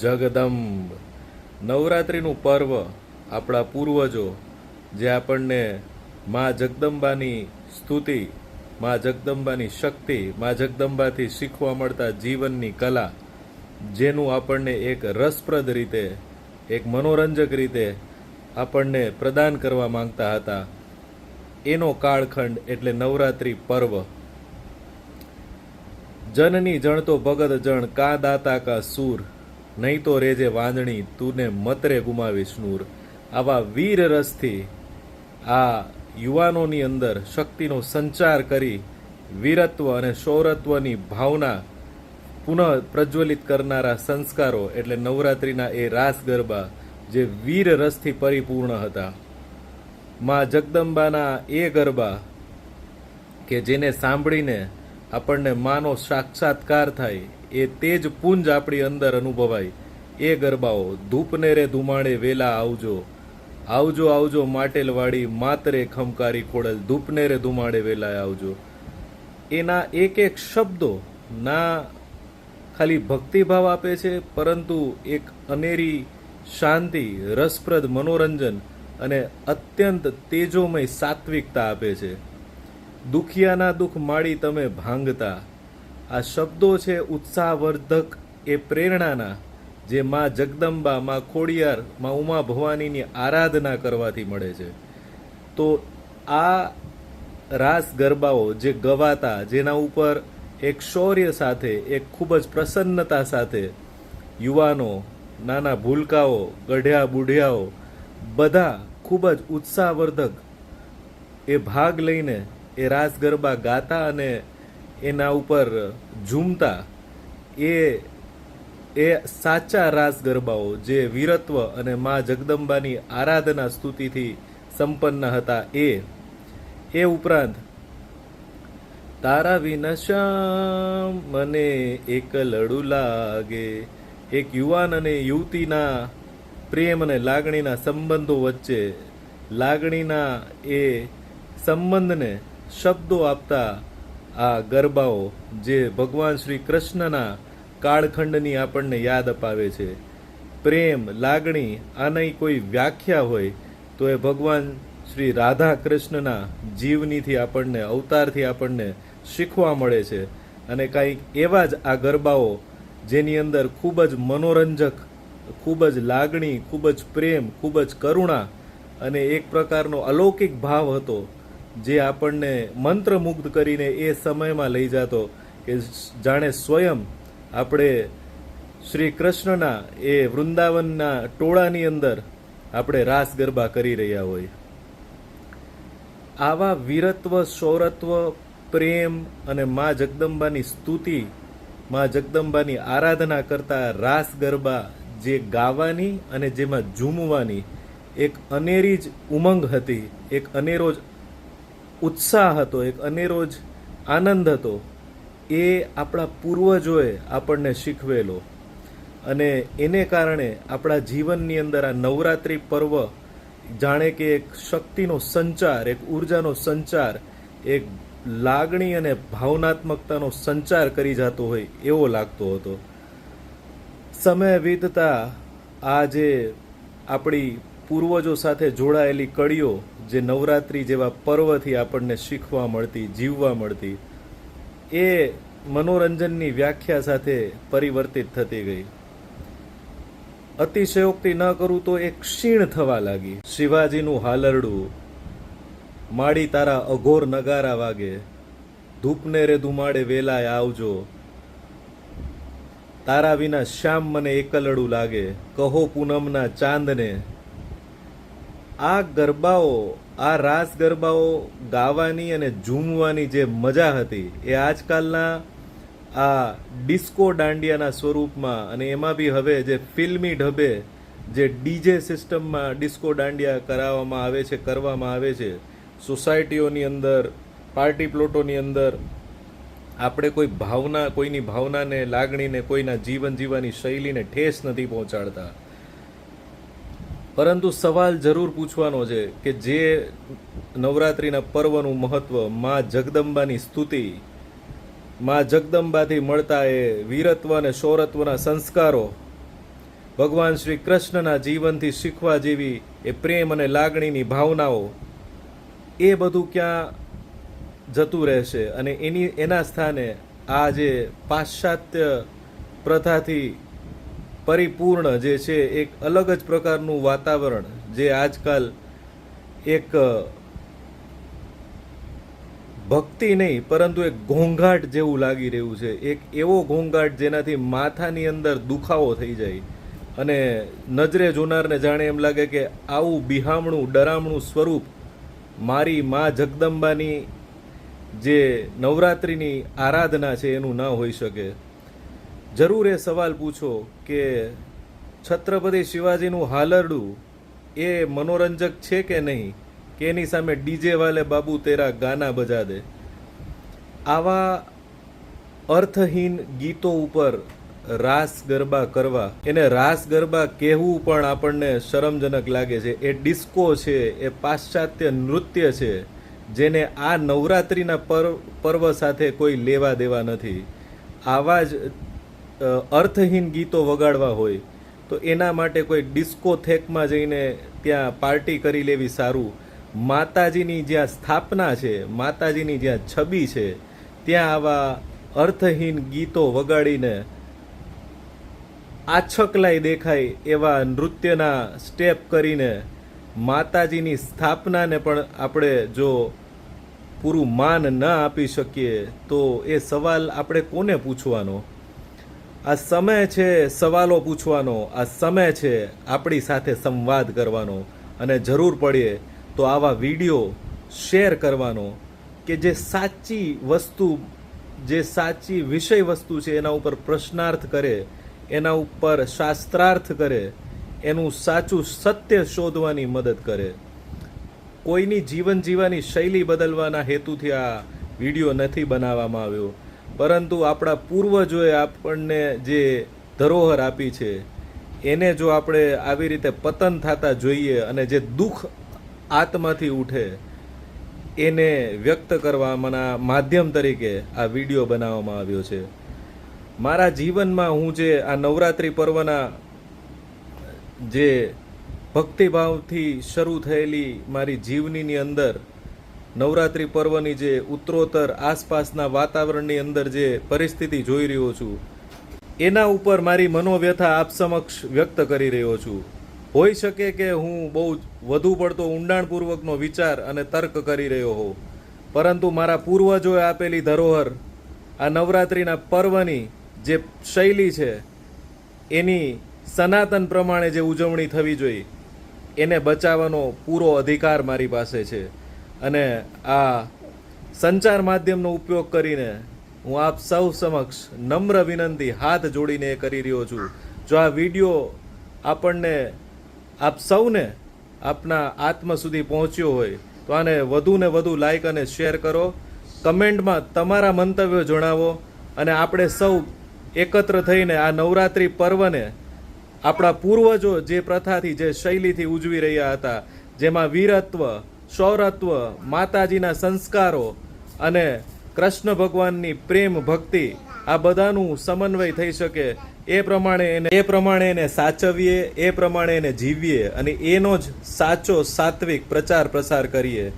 જગદંબ. નવરાત્રિનું પર્વ આપણા પૂર્વજો, જે આપણને મા જગદંબાની સ્તુતિ, મા જગદંબાની શક્તિ, મા જગદંબાથી શીખવા મળતા જીવનની કલા, જેનું આપણને એક રસપ્રદ રીતે, એક મનોરંજક રીતે આપણને પ્રદાન કરવા માંગતા હતા. એનો કાળખંડ એટલે નવરાત્રિ પર્વ. જનની જણ તો ભગત જણ, કા દાતા કા સૂર. નહીં તો રેજે વાંદણી, તુને મતરે ગુમાવીશ નૂર આવા વીર રસથી આ યુવાનોની અંદર શક્તિનો સંચાર કરી વીરત્વ અને શૌરત્વની ભાવના પુનઃ પ્રજ્વલિત કરનારા સંસ્કારો એટલે નવરાત્રિના એ રાસ ગરબા જે વીર રસથી પરિપૂર્ણ હતા. માં જગદંબાના એ ગરબા કે જેને સાંભળીને આપણને માનો સાક્ષાત્કાર થાય, એ તેજ પુંજ આપણી અંદર અનુભવાય. એ ગરબાઓ, ધૂપને રે ધુમાડે વેલા આવજો. આવજો આવજો માટેલવાળી માતરે ખમકારી ખોડલ, ધૂપને રે ધુમાડે વેલા આવજો. એના એક એક શબ્દો, ના, ખાલી ભક્તિભાવ આપે છે, પરંતુ એક અનેરી શાંતિ, રસપ્રદ મનોરંજન અને અત્યંત તેજોમય સાત્વિકતા આપે છે. દુખિયાના દુઃખ માડી તમે ભાંગતા. આ શબ્દો છે ઉત્સાહવર્ધક, એ પ્રેરણાના, જે માં જગદંબા, માં ખોડિયાર, માં ઉમા ભવાનીની આરાધના કરવાથી મળે છે. તો આ રાસ ગરબાઓ જે ગવાતા, જેના ઉપર એક શૌર્ય સાથે, એક ખૂબ જ પ્રસન્નતા સાથે યુવાનો, નાના ભૂલકાઓ, ગઢિયા બુઢિયાઓ, બધા ખૂબ જ ઉત્સાહવર્ધક, એ ભાગ લઈને એ રાસ ગરબા ગાતા અને એના ઉપર ઝૂમતા, એ એ સાચા રાસ ગરબાઓ જે વીરત્વ અને મા જગદંબાની આરાધના સ્તુતિથી સંપન્ન હતા એ એ ઉપરાંત, તારા વિના મને એક લડું લાગે, એક યુવાન અને યુવતીના પ્રેમ અને લાગણીના સંબંધો વચ્ચે, લાગણીના એ સંબંધને શબ્દો આપતા આ ગરબાઓ જે ભગવાન શ્રી કૃષ્ણના કાળખંડની આપણને યાદ અપાવે છે. પ્રેમ, લાગણી આની કોઈ વ્યાખ્યા હોય તો એ ભગવાન શ્રી રાધા કૃષ્ણના જીવનીથી આપણને, અવતારથી આપણને શીખવા મળે છે. અને કંઈક એવા જ આ ગરબાઓ જેની અંદર ખૂબ જ મનોરંજક, ખૂબ જ લાગણી, ખૂબ જ પ્રેમ, ખૂબ જ કરુણા અને એક પ્રકારનો અલૌકિક ભાવ હતો જે આપણને મંત્રમુગ્ધ કરીને એ સમયમાં લઈ જતો કે જાણે સ્વયં આપણે શ્રી કૃષ્ણના એ વૃંદાવનના ટોળાની અંદર આપણે રાસ ગરબા કરી રહ્યા હોય. આવા વીરત્વ, સૌરત્વ, પ્રેમ અને મા જગદંબાની સ્તુતિ, મા જગદંબાની આરાધના કરતા રાસ ગરબા જે ગાવાની અને જેમાં ઝૂમવાની એક અનેરી જ ઉમંગ હતી, એક અનેરો જ ઉત્સાહ હતો, એક અનેરો જ આનંદ હતો. એ આપણા પૂર્વજોએ આપણને શીખવેલો. અને એને કારણે આપણા જીવનની અંદર આ નવરાત્રિ પર્વ જાણે કે એક શક્તિનો સંચાર, એક ઉર્જાનો સંચાર, એક લાગણી અને ભાવનાત્મકતાનો સંચાર કરી જતો હોય એવો લાગતો હતો. સમય વીતતા આ જે આપણી પૂર્વજો સાથે જોડાયેલી કડીઓ જે નવરાત્રિ જેવા પર્વથી આપણને શીખવા મળતી, જીવવા મળતી, એ મનોરંજનની વ્યાખ્યા સાથે પરિવર્તિત થતી ગઈ. અતિશયોક્તિ ન કરું તો એ ક્ષીણ થવા લાગી. શિવાજીનું હાલરડું, માડી તારા અઘોર નગારા વાગે, ધૂપને રે ધુમાડે વેલાય આવજો. તારા વિના શ્યામ મને એકલડું લાગે. કહો પૂનમના ચાંદને આ ગરબાઓ, આ રાસ ગરબાઓ ગાવાની અને ઝૂમવાની જે મજા હતી, એ આજકાલના આ ડિસ્કો દાંડિયાના સ્વરૂપમાં અને એમાં બી હવે જે ફિલ્મી ઢબે જે ડીજે સિસ્ટમમાં ડિસ્કો દાંડિયા કરાવવામાં આવે છે, કરવામાં આવે છે, સોસાયટીઓની અંદર, પાર્ટી પ્લોટોની અંદર, આપણે કોઈ ભાવના, કોઈની ભાવનાને, લાગણીને કોઈના જીવન જીવવાની શૈલીને ઠેસ નથી પહોંચાડતા. પરંતુ સવાલ જરૂર પૂછવાનો છે કે જે નવરાત્રિના પર્વનું મહત્વ મા જગદંબાની સ્તુતિ, મા જગદંબાથી મળતા એ વીરત્વ અને શૌરત્વના સંસ્કારો, ભગવાન શ્રી કૃષ્ણના જીવનથી શીખવા જેવી એ પ્રેમ અને લાગણીની ભાવનાઓ, એ બધું ક્યાં જતું રહેશે? અને એની, એના સ્થાને આ જે પાશ્ચાત્ય પ્રથાથી પરિપૂર્ણ જે છે એક અલગ જ પ્રકારનું વાતાવરણ જે આજકાલ એક ભક્તિ નહીં, પરંતુ એક ઘોંઘાટ જેવું લાગી રહ્યું છે. એક એવો ઘોંઘાટ જેનાથી માથાની અંદર દુખાવો થઈ જાય. અને નજરે જોનારને જાણે એમ લાગે કે આવું બિહામણું, ડરામણું સ્વરૂપ મારી મા જગદંબાની જે નવરાત્રિની આરાધના છે એનું ના હોઈ શકે. જરૂર એ સવાલ પૂછો કે છત્રપતિ શિવાજીનું હાલરડું એ મનોરંજક છે કે નહીં? કે એની સામે ડીજે વાલે બાબુ તેરા ગાના બજા દે? આવા અર્થહીન ગીતો ઉપર રાસ ગરબા કરવા, એને રાસ ગરબા કહેવું પણ આપણને શરમજનક લાગે છે. એ ડિસ્કો છે, એ પાશ્ચાત્ય નૃત્ય છે, જેને આ નવરાત્રિના પર્વ સાથે કોઈ લેવા દેવા નથી. આવા જ અર્થહીન ગીતો વગાડવા હોય, તો એના માટે કોઈ ડિસ્કો થેકમાં જઈને ત્યાં પાર્ટી કરી લેવી સારું. માતાજીની જ્યાં સ્થાપના છે, માતાજીની જ્યાં છબી છે, ત્યાં આવા અર્થહીન ગીતો વગાડીને આછકલાય દેખાય એવા નૃત્યના સ્ટેપ કરીને માતાજીની સ્થાપનાને પણ આપણે જો પૂરું માન ન આપી શકીએ, તો એ સવાલ આપણે કોને પૂછવાનો? આ સમય છે સવાલો પૂછવાનો, આ સમય છે આપણી સાથે સંવાદ કરવાનો. અને જરૂર પડે તો આવા વીડિયો શેર કરવાનો કે જે સાચી વસ્તુ, જે સાચી વિષય વસ્તુ છે એના ઉપર પ્રશ્નાર્થ કરે, એના ઉપર શાસ્ત્રાર્થ કરે, એનું સાચું સત્ય શોધવાની મદદ કરે. કોઈની જીવન જીવવાની શૈલી બદલવાના હેતુથી આ વીડિયો નથી બનાવવામાં આવ્યો. પરંતુ આપણા પૂર્વજોએ આપણને જે ધરોહર આપી છે, એને જો આપણે આવી રીતે પતન થતા જોઈએ અને જે દુઃખ આત્માથી ઉઠે, એને વ્યક્ત કરવાના માધ્યમ તરીકે આ વીડિયો બનાવવામાં આવ્યો છે. મારા જીવનમાં હું જે આ નવરાત્રિ પર્વના જે ભક્તિભાવથી શરૂ થયેલી મારી જીવનીની અંદર નવરાત્રિ પર્વની જે ઉત્તરોત્તર આસપાસના વાતાવરણની અંદર જે પરિસ્થિતિ જોઈ રહ્યો છું, એના ઉપર મારી મનોવ્યથા આપ સમક્ષ વ્યક્ત કરી રહ્યો છું. હોઈ શકે કે હું બહુ વધુ પડતો ઊંડાણપૂર્વકનો વિચાર અને તર્ક કરી રહ્યો હોઉં, પરંતુ મારા પૂર્વજોએ આપેલી ધરોહર, આ નવરાત્રિના પર્વની જે શૈલી છે, એની સનાતન પ્રમાણે જે ઉજવણી થવી જોઈએ, એને બચાવવાનો પૂરો અધિકાર મારી પાસે છે. અને આ સંચાર માધ્યમનો ઉપયોગ કરીને હું આપ સૌ સમક્ષ નમ્ર વિનંતી હાથ જોડીને કરી રહ્યો છું. જો આ વીડિયો આપણને, આપ સૌને આપના આત્મ સુધી પહોંચ્યો હોય, તો આને વધુ ને વધુ લાઈક અને શેર કરો. કમેન્ટમાં તમારા મંતવ્યો જણાવો અને આપણે સૌ એકત્ર થઈને આ નવરાત્રિ પર્વને આપણા પૂર્વજો જે પ્રથાથી, જે શૈલીથી ઉજવી રહ્યા હતા, જેમાં વીરત્વ શૌરત્વ માતાજીના સંસ્કારો અને કૃષ્ણ ભગવાનની પ્રેમ ભક્તિ, આ બધાનું સમન્વય થઈ શકે. એ પ્રમાણે એને એ પ્રમાણે એને સાચવીએ, એ પ્રમાણે એને જીવીએ અને એનો જ સાચો સાત્વિક પ્રચાર પ્રસાર કરીએ.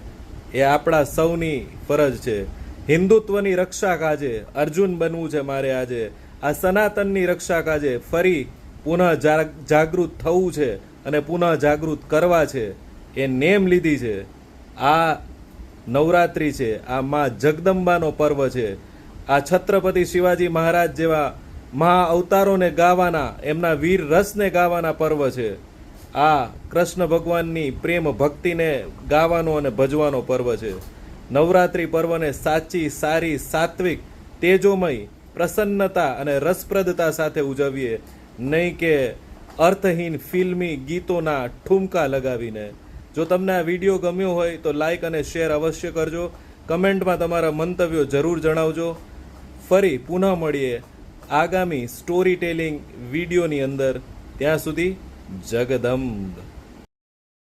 એ આપણા સૌની ફરજ છે. હિન્દુત્વની રક્ષા કાજે અર્જુન બનવું છે મારે આજે. આ સનાતનની રક્ષા કાજે ફરી પુનઃ જાગૃત થવું છે અને પુનઃ જાગૃત કરવા છે. એ નેમ લીધી છે. આ નવરાત્રિ છે, આ માં જગદંબાનો પર્વ છે. આ છત્રપતિ શિવાજી મહારાજ જેવા મહા અવતારોને ગાવાના, એમના વીર રસને ગાવાના પર્વ છે. આ કૃષ્ણ ભગવાનની પ્રેમ ભક્તિને ગાવાનો અને ભજવાનો પર્વ છે. નવરાત્રિ પર્વને સાચી, સારી, સાત્વિક, તેજોમય, પ્રસન્નતા અને રસપ્રદતા સાથે ઉજવીએ. નહીં કે અર્થહીન ફિલ્મી ગીતોના ઠુમકા લગાવીને. જો તમને આ વીડિયો ગમ્યો હોય તો લાઇક અને શેર અવશ્ય કરજો. કમેન્ટમાં તમારા મંતવ્યો જરૂર જણાવજો. ફરી પુનઃ મળીએ આગામી સ્ટોરી ટેલિંગ વિડીયોની અંદર. ત્યાં સુધી જગદંબ.